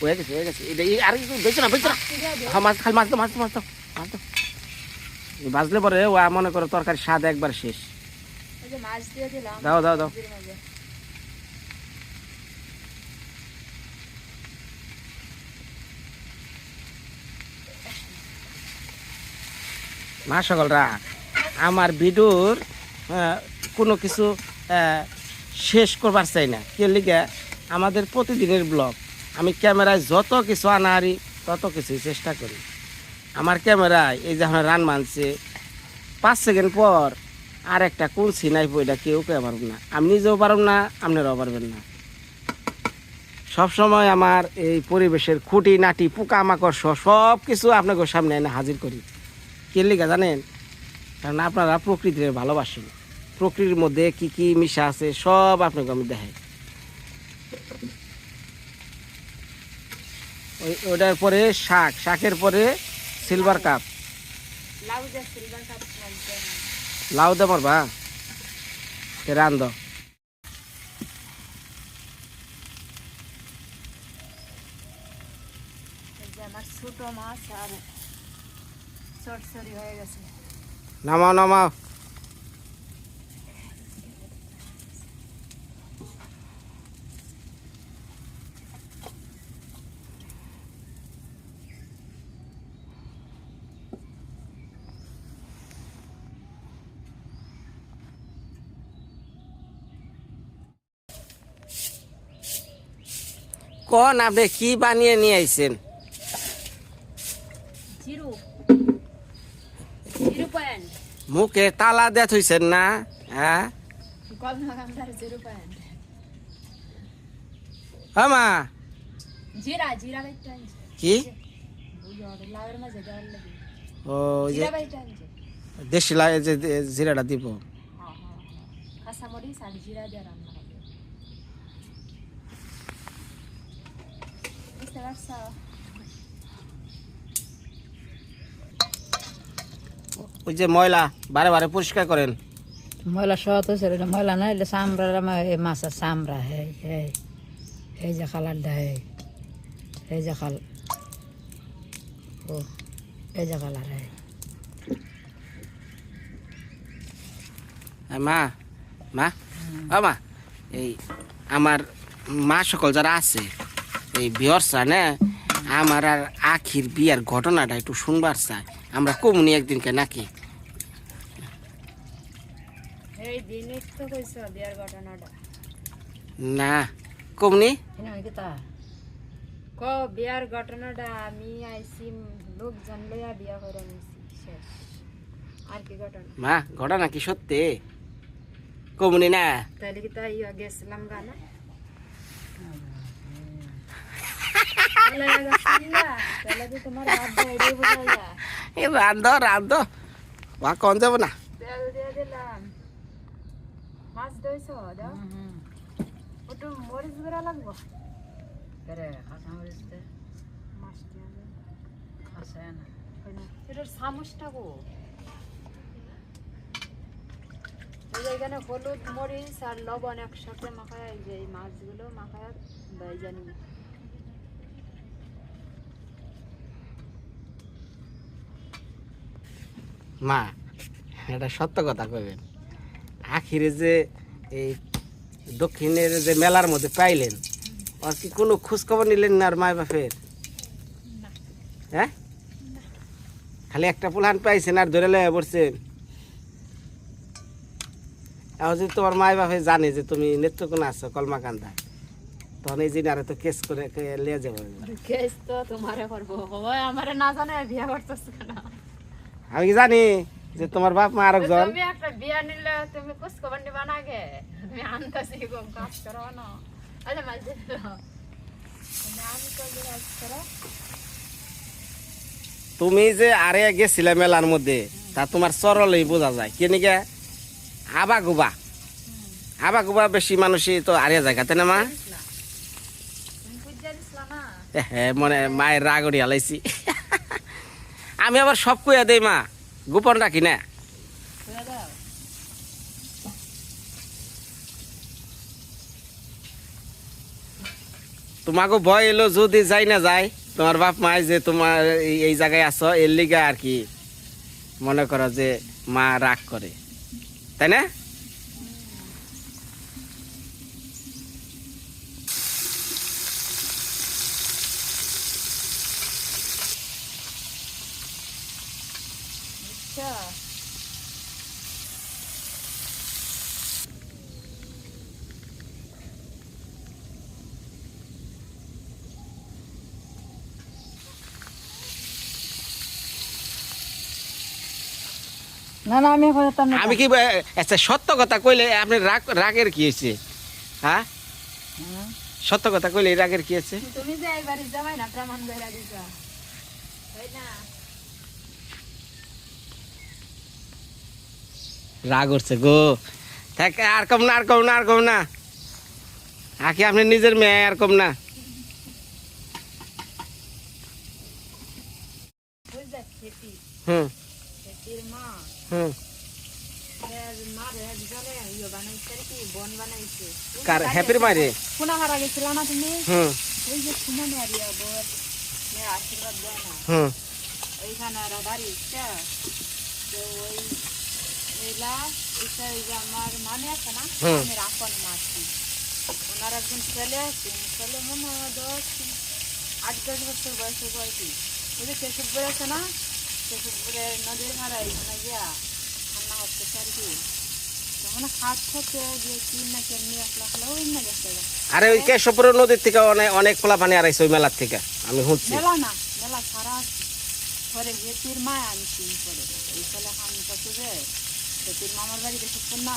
হয়ে গেছে হয়ে গেছে। এটা আর কিছু বেঁচে না বেঁচে না। হ্যাঁ মাছ খালি মাছ তো মাছ তো মাছ তো মাছ তো বাজলে পরে ও মনে করো তরকারি স্বাদ একবার শেষ। দাও দাও দাও। মা সকলরা আমার ভিডিওর আহ, কোনো কিছু শেষ করবার চাই না। কে লিগে আমাদের প্রতিদিনের ব্লগ। আমি ক্যামেরায় যত কিছু আনাহারি, তত কিছু চেষ্টা করি। আমার ক্যামেরায় এই যে আমার রান মানছে, পাঁচ সেকেন্ড পর আর একটা কোন সিনাই বইটা কেউ কে পারব না। আমি নিজেও পারব না, আপনারাও পারবেন না। সব সময় আমার এই পরিবেশের খুঁটি, নাটি পোকা মাকড় সহ সব কিছু আপনাকে সামনে এনে হাজির করি। কে লিগা জানেন? কারণ আপনারা প্রকৃতির ভালোবাসেন। প্রকৃতির মধ্যে কি কি মিশা আছে, সব আপনাকে আমি দেখাই। ওই ওটার পরে শাক শাকের পরে সিলভার কাপ লাউ দে মারবা রান্ধ এই ছোট মাছ আর হয়ে গেছে। নামাও নামাও। কোন আপনি কি বানিয়ে নিয়ে আইছেন? মুখে তালা দিয়ে থইছেন না হ্যাঁ? পয়েন্ট। হ্যাঁ কি? ও যে দেশি জিরাটা দিব। হ্যাঁ হ্যাঁ কাঁচামরিচ আর জিরা দিয়ে রান্না ওই যে ময়লা বারে বারে পরিষ্কার করেন। ময়লা সত হয়েছে এটা ময়লা না এটা চামড়া এই মাছের চামড়া হে হে এই যে খালারটা হে এই যে খাল ও এই যে খালার হে মা মা মা এই আমার মা সকল যারা আছে এই বিয়রসা না আমার আর আখির বিয়ার ঘটনাটা একটু শুনবার চাই। আমরা কমুনি একদিনকে নাকি? এই দিনই তো কইছো বিয়ার ঘটনাটা। না কমনি তা? ক বিয়ার ঘটনাটা আমি আইছি লোকজন লইয়া বিয়া করে নিছি আর কি ঘটনা? মা ঘটনা কি সত্যি? কমুনি না তাহলে কি তাই ইয়া গেছিলাম গানা ওই না, এটার চামচটা গো এই যে এখানে হলুদ মরিচ আর লবণ একসাথে মাখায় যে মাছগুলো মাখায় জানি মা এটা সত্য কথা কইবেন। আখিরে যে এই দক্ষিণের যে মেলার মধ্যে পাইলেন আর কি কোনো খোঁজ খবর নিলেন না আর মায় বাপের? হ্যাঁ? খালি একটা পুলহান পাইছেন আর ধরে লয়ে পড়ছেন এখন যদি তোমার মায় বাপে জানে যে তুমি নেত্রকোনা আছো কলমাকান্দা তখন এই জিনিস আরে তো কেস করে লিয়ে যাব। কেস তো তোমারে করব আমারে না জানে বিয়া করতেছ কেন? আমি কি জানি যে তোমার বাপ মা আরেকজন? তুমি একটা বিয়া নিলে তুমি কুস খবর নিবা না গে তুমি আনতাছি গো কাজ করো না। আরে মাঝে তুমি যে আরে গেছিলে মেলার মধ্যে তা তোমার চরলেই বোঝা যায়। কেন গে আবা গুবা। আবা গুবা বেশি মানুষই তো আরিয়া জায়গা তাই না মা? হ্যাঁ মনে মায়ের রাগড়ি হালাইছি আমি আবার সব কইয়া দেই, মা। গোপন রাখি, না। তোমাকে ভয় এলো যদি যাই না যাই, তোমার বাপ মা যে তোমার এই জায়গায় আছো, এর লিগে আর কি মনে করো যে মা রাগ করে। তাই না আচ্ছা না না আমি এখন যেতাম আমি কি আচ্ছা সত্য কথা কইলে আপনি রাগ রাগের কি হয়েছে? হ্যাঁ? হ্যাঁ। সত্য কথা কইলে রাগের কি হয়েছে? তুমি যে এইবারে যাবাই না প্রমাণ করে দিছ। তাই না? রাগ উঠছে গো। থাক আর কম না আর কম না আর কম না। আকি আপনি নিজের মেয়ে আর কম না বুঝলে খেতি হুম খেতির মা হুম এর মার একজনে ইয়ে বানাইছে আর কি বন বানাইছে কার হ্যাপির মারে কোনা হারা গেছিল না তুমি? হুম। ওই যে সুমনে আর ইয়া বউয়ের আশীর্বাদ দেয় না। হুম। ওইখানে বাড়ি ইচ্ছা। তো ওই এলা এটা যে আমার মানে আছে না? আমি আপন মাসি ওনার একজন ছেলে আছে ছেলে মনে হয় দশ আট দশ বছর বয়সে বয়সী ওই যে কেশবপুর আছে না? কেশবপুরে নদীর ধারা এখানে গিয়া রান্না হচ্ছে আর কি? আরে ওই কেশবপুর নদীর থেকে অনেক অনেক খোলা পানি আর ওই মেলার থেকে আমি শুনছি। মামার বাড়িতে না?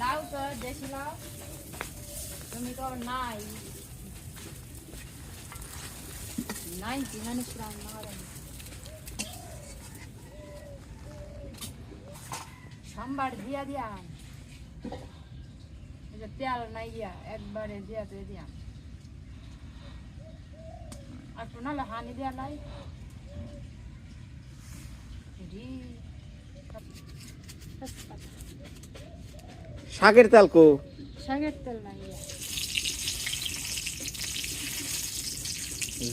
লাউ তো, দেশি লাউ তুমি তো নাই। নাই জিনানি প্রাণ মারেন সোমবার দিয়া দিয়া। তেল নাই দিয়া, একবারে দিয়া তো দিয়া। আর নাহলে হানি দিয়া লাই শাকের তেল কো? শাকের তেল নাই।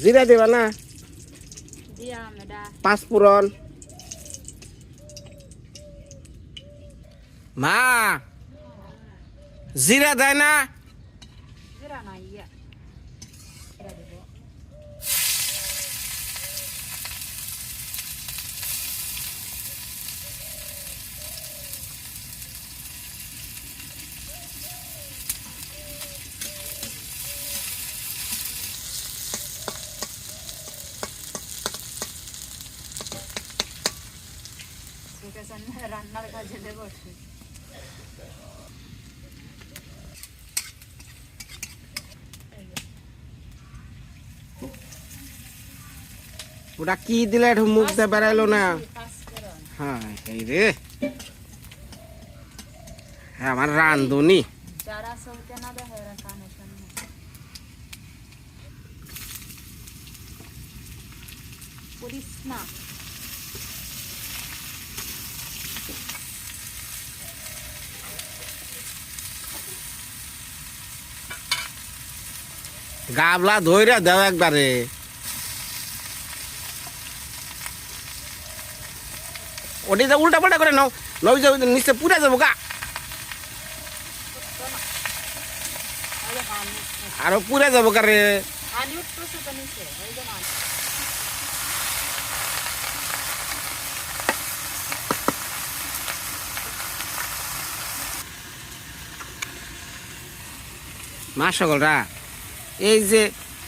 জিরা দেবা না? দিয়া মেডা। পাঁচফোড়ন মা জিরা দেয় না জিরা নাই ইয়া জিরা দেব ঠিক আছে আমি রান্নার কাজে দেবো ওটা কি দিলে একটু মুখ দিয়ে বেড়াইলো না? পাঁচফোড়ন হ্যাঁ এই রে। হ্যাঁ, আমার রান্ধুনি। যারা চলতে না দেখে এরা কানে সামনে করিস না গাবলা ধইরা দাও একবারে। ওটি তো উল্টা পাল্টা করে নাও নই যাও, নিচে পুরা যাব, গা। আরে পুরা যাব কারে যে মা সকলরা, এই যে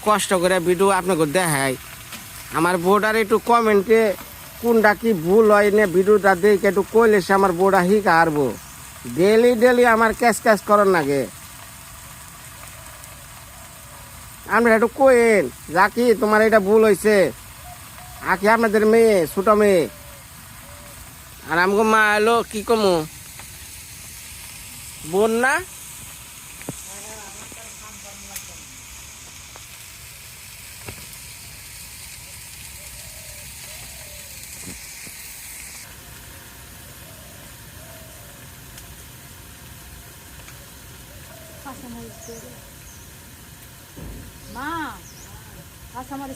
কষ্ট করে ভিডিও আপনাকে দেখায় আমার বোর্ডার একটু কমেন্টে কোনটা কি ভুল হয় না ভিডিওটা দেখে একটু কইলে সে আমার বোড়া হিকা হারবো। ডেলি ডেলি আমার ক্যাশ ক্যাশ করার নাগে। আমরা একটু কোয়েন যাকি তোমার এটা ভুল হয়েছে আকি আপনাদের মেয়ে, ছোট মেয়ে। আর আমাকে মা এলো, কি কমু? বোন না মা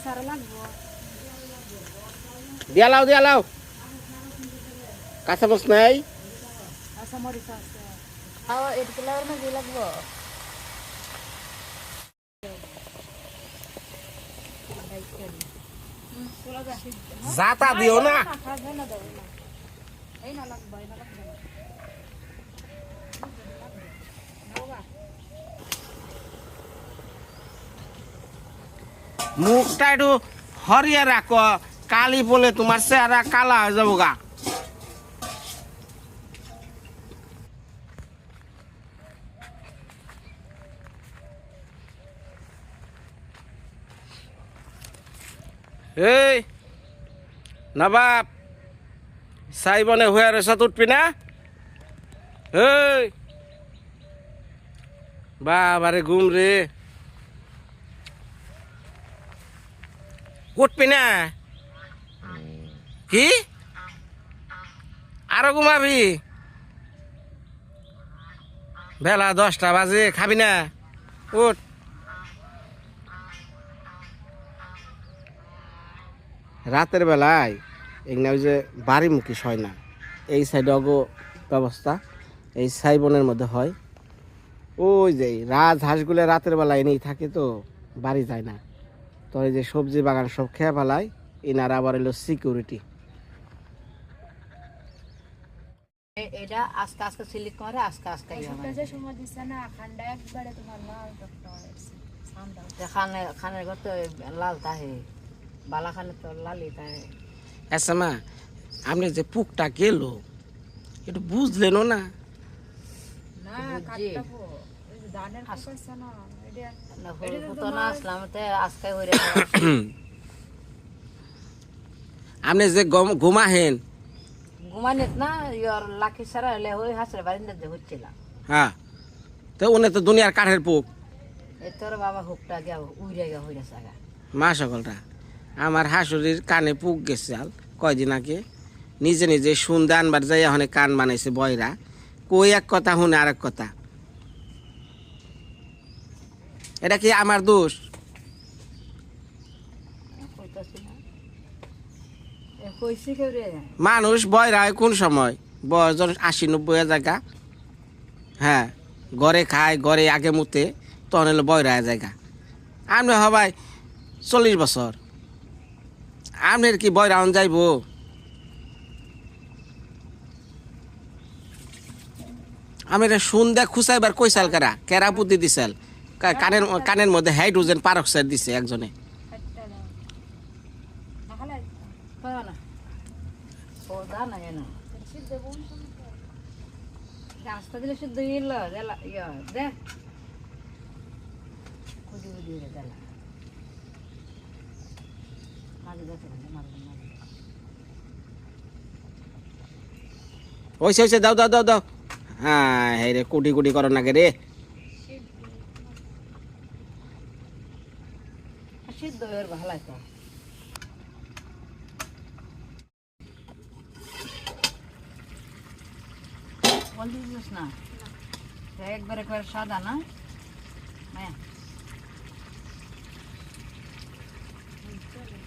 আরও লাগবো দিয়া লাও দিয়া লাও কাঁচা বস নাই আছে পোলাওয়ের মধ্যে লাগবো জাতা দিও না এই না লাগবো এই না লাগবো মুখটা একটু হরিয়ে রাখো। কালি বলে তোমার চেহারা কালা হয়ে যাব গা। এই, নবাব সাইবনে হয়ে রয়েছে উঠবি না এই বাবারে ঘুম রে উঠবি না? কি? আরও ঘুমাবি? বেলা দশটা বাজে, খাবি না? উঠ। রাতের বেলায় এখানে ওই যে বাড়িমুখী হয় না এই সাইডে অগ ব্যবস্থা, এই সাইবনের মধ্যে হয়। ওই যে রাজ হাঁসগুলো রাতের বেলায় এনেই থাকে তো, বাড়ি যায় না। তো এই যে সবজি বাগান সব খেয়ে ফেলায় এনার আবার এলো সিকিউরিটি এটা আস্তে আস্তে সিলিক করে আস্তে আস্তে। যে সময় দিচ্ছে না ঠান্ডা একবারে তোমার লাল টকটা হয়েছে ঠান্ডা যে খানে খানের ঘর তো লাল তাহে বালা খানে তো লালই তাহে। আচ্ছা মা আপনি যে পুকটা গেল একটু বুঝলেনও না? কাটটা ধানের না। আপনি যে গম ঘুমাহেন। ঘুমানিত না ইয়ার লাখি সারা হলে ওই হাসরে বারিন্দা যে হচ্ছিল হ্যাঁ। তো উনি তো দুনিয়ার কাঠের পুক। তোর বাবা হুকটা গিয়া উইরে গিয়া হইরে সাগা। মা সকলটা আমার হাসুরির কানে পুক গেছে আল কয়দিন আগে। নিজে নিজে শুনতে আনবার যাই এখন কান বানাইছে বয়রা। কই এক কথা শুনে আর এক কথা। এটা কি আমার দোষ? মানুষ বয়রা হয় কোন সময়? বয়স যখন আশি নব্বই জায়গা। হ্যাঁ ঘরে খায়, ঘরে আগে মুতে, তখন হলো বয়রা জায়গা। আপনি হবাই চল্লিশ বছর। আপনার কি বয়রা অন যাইব? আমি রে শুনদে খুচাইবার কইসাল কারা? কেরা বুদ্ধি দিছিল? কানের কানের মধ্যে হাইড্রোজেন পারক্সাইড দিছে একজনে। কাটটা দাও না। খালে পাও না। ও দা না এনো সিদ্ধ বোন রাস্তা দিলে শুদ্ধ ইল দেলা দে। কুদি কুদি রে দেলা মাঝে দেখে মাঝে মাঝে মাঝে। হয়েছে হয়েছে দাও দাও দাও দাও। হ্যাঁ রে কুটি কুটি করো নাকি রে সিদ্ধ এর ভালাই তো বল দিস না একবার একবার সাদা না? হ্যাঁ।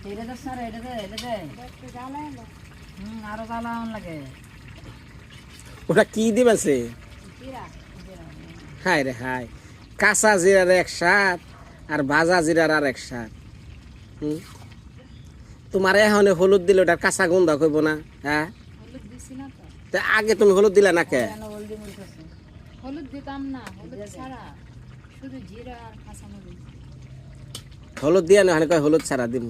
এটা দেখ না রে এটা দে এটা দে। হুম আরও জ্বালান লাগে। ওটা কি দিবেছে জিরা হাই রে হাই কাঁচা জিরার এক সাত আর ভাজা জিরার আর এক সাত হুম? তোমার এখন হলুদ দিলে ওটা কাঁচা গন্ধ কইব না হ্যাঁ? আগে তুমি হলুদ দিলে না কে? হলদি দিতাম না হলুদ ছাড়া। শুধু জিরা আর কাঁচামরিচ। হলুদ দিয়ে না কয় হলুদ ছাড়া দিম।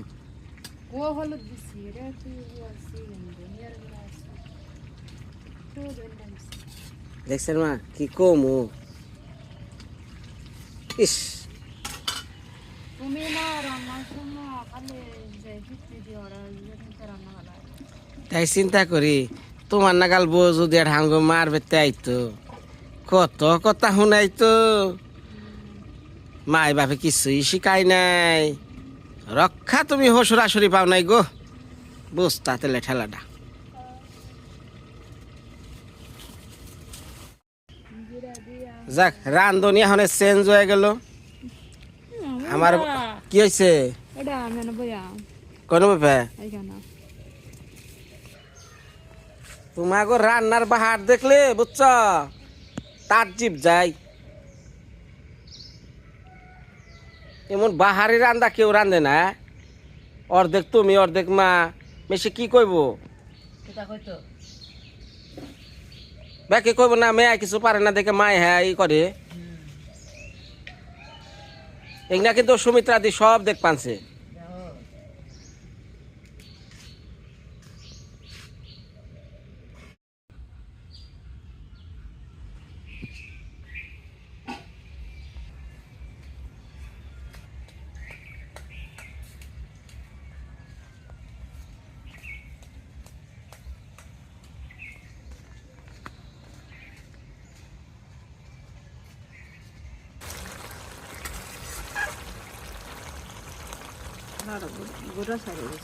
ও হলুদ দিছি তুই দেখছেন মা কি কমু। ইস। তুমি না রান্নার সময় খালি যে ভিত্তি দিয়ে ওরা রান্না ভালো তাই চিন্তা করি তোমার নাগাল বউ যদি আর হাঙ্গ মারবে তাই তো কত কথা শুনাই তো। মাই বাপে কিছুই শিকাই নাই। রক্ষা তুমি হসুরাসুরি পাও নাই গো। বুঝতা তেলে ঠেলাটা যাক রান্ধনি এখন চেঞ্জ হয়ে গেল। আমার কি হয়েছে কোন ব্যাপার? তোমাকে রান্নার বাহার দেখলে বুঝছ? তার জিপ যাই। এমন বাহারি রান্দা কেউ রান্ধে না অর্ধেক তুমি অর্ধেক মা। মেসে কি কইব? বাকি কইব না মেয়ে কিছু পারে না দেখে মায় হ্যাঁ ই করে। এগুলা কিন্তু সুমিত্রা দি সব দেখ পানছে। গুড়া সারি গেছে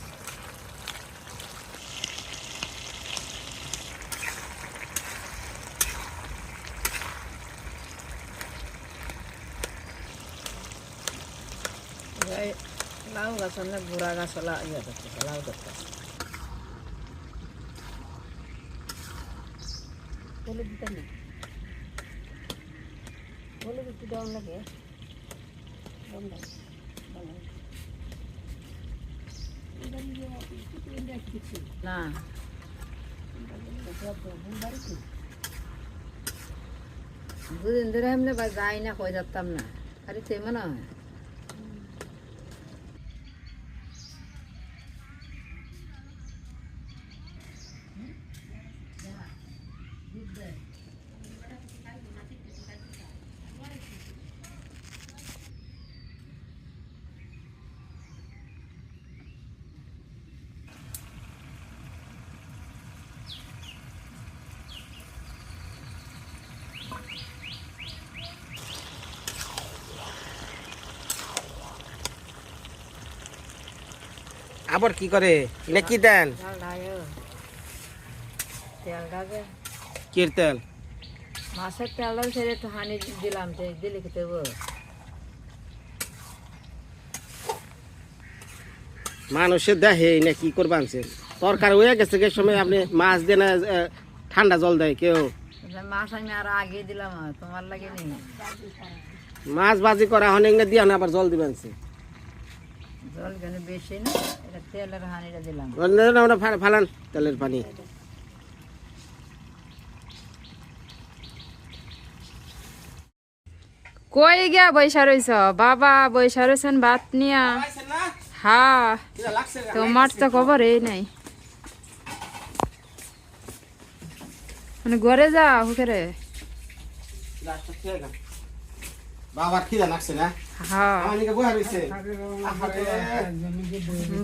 এই লাউ গাছ না বুড়া গাছ লা ইয়ে করতেছে লাউ করতেছে হলুদ দিতে না হলুদ একটু দেওয়ার লাগে দেওয়ার লাগে, দেওয়ার লাগে। না। দুদিন ধরে আমরা যাই না কই যাতাম না। আরে সে মনে হয়। আবার কি করে? এটা কি দেন তেল কির তেল? মাছের একটু হানি দিলাম দিলে হব। মানুষের দেখে না কি করবানছে তরকারি হয়ে গেছে কে সময় আপনি মাছ দিয়ে না ঠান্ডা জল দেয় কেউ। মাছ আমি আর আগে দিলাম তোমার লাগে নি মাছ বাজি করা অনেক না দিয়ে না আবার জল দিবেন সে। জল কেন বেশি না এটা তেলের হানিটা দিলাম। অন্য না ওটা ফা- ফালান তেলের পানি। কই গিয়া বৈশা রইছ? বাবা বৈশা রইছেন ভাত নিয়া। হ্যাঁ তোমার তো খবর এই নাই। মানে ঘরে যা হুকেরে বাবার খিদা লাগছে না? হ্যাঁ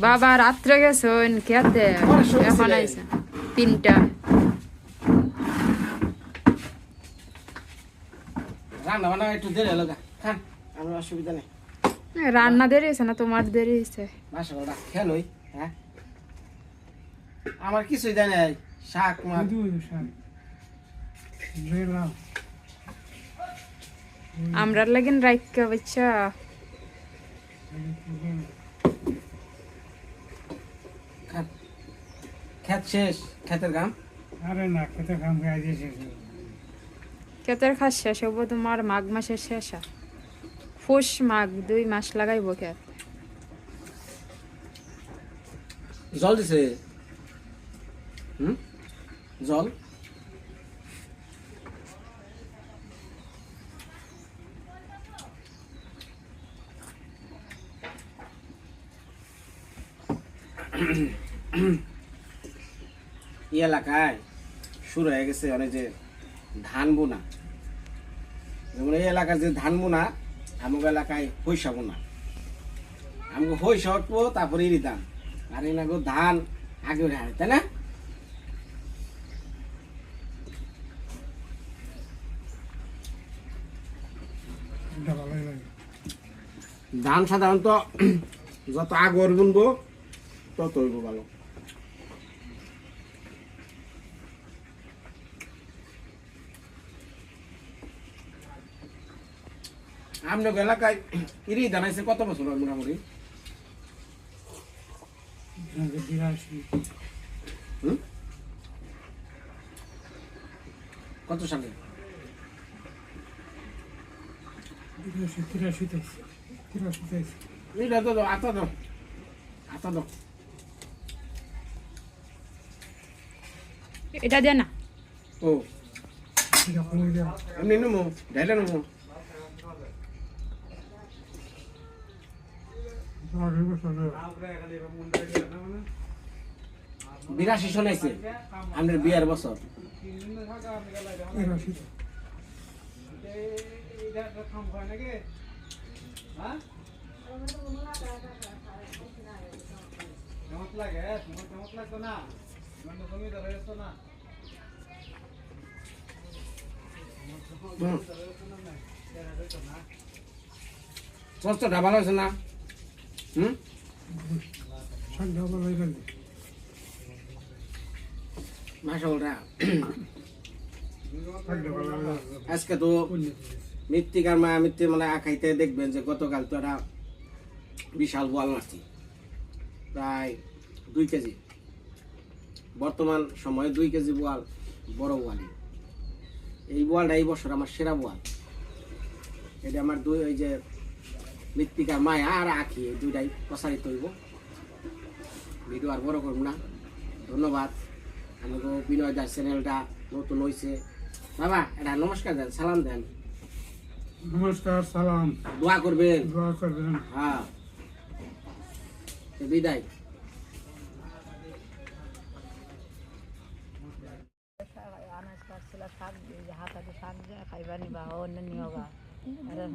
বাবা রাত্রে গেছে খেতে। এখন আইসে তিনটা। রান্না বান্না একটু দেরি হলো খান আমার অসুবিধা নেই। রান্না দেরি হয়েছে না তোমার দেরি হয়েছে? মাসে হ্যাঁ? আমার কিছুই দেয় নাই শাক মাছ। আমরা লাগিন রাইকা বাচ্চা খেত শেষ খেতের গাম আরে না খেতে কাম খাই দিয়েছে কেতের খাস শেষ হব তোমার মাঘ মাসের শেষ ফুস মাঘ দুই মাস লাগাইবো খেত। জল দিছে? হুম? জল? এলাকায় শুরু হয়ে গেছে অনেক যে ধান বোনা। যেমন এই এলাকার যে ধান বোনা আমাকে এলাকায় পয়সা বোনা। আমাকে পয়সা উঠবো তারপরে ইরি দাম আর এনাকে ধান আগে উঠে তাই না? ধান সাধারণত যত আগর বুনবো, তত হইব ভালো। আপনার এলাকায় ইরি আছে কত বছর মোটামুটি? কত সালে? এটা তো আতা দাও। আতা দাও। এটা দে না। ও। এমনি নেব ঢাইলে নেব দশ বছর বিরাশি শোনাইছে আপনার বিয়ার বছর। হুম। স্বাস্থ্যটা ভালো আছে না? হুম? লাগে আজকে তো মৃত্তিকার মায়া মৃত্যু মানে আঁকাইতে দেখবেন যে গতকাল তো একটা বিশাল বোয়াল মারছি। প্রায় দুই কেজি। বর্তমান সময়ে দুই কেজি বোয়াল বড় বোয়ালি এই বোয়ালটা এই বছর আমার সেরা বোয়াল এটা আমার দুই ওই যে মৃত্তিকার মায়া আর আঁকি এই দুইটাই প্রসারিত হইব। ভিডিও আর বড় করব না। ধন্যবাদ। আমাকে বিনয় দাস চ্যানেলটা নতুন হয়েছে বাবা এটা নমস্কার দেন সালাম দেন। নমস্কার সালাম। দোয়া করবেন। দোয়া করবেন। হ্যাঁ। বিদায়। শাক হাতাতে শাক দিয়ে খাইবা নিবা অন্য নিয়োগা আরে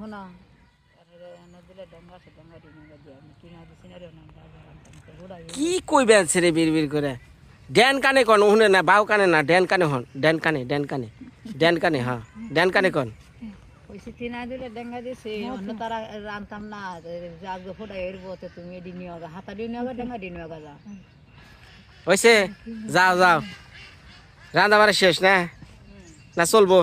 কি কইবেন ছেড়ে বিড় বিড় করে? ড্যান কানে কন? শুনে না বাউ কানে না ড্যান কানে হন। ড্যান কানে ড্যান কানে। ড্যান কানে হ্যাঁ। ড্যান কানে কন? পয়সা দিলে ডেঙ্গা দিছে অন্য তারা রানতাম না যাক ফুটাই এরব তো তুমি নিয়োগা হাতা দিয়ে নিয়োগা ডেঙ্গা দিয়ে নিয়োগা যা হয়েছে যাও যাও। রান্না বাড়া শেষ না? না চলবো।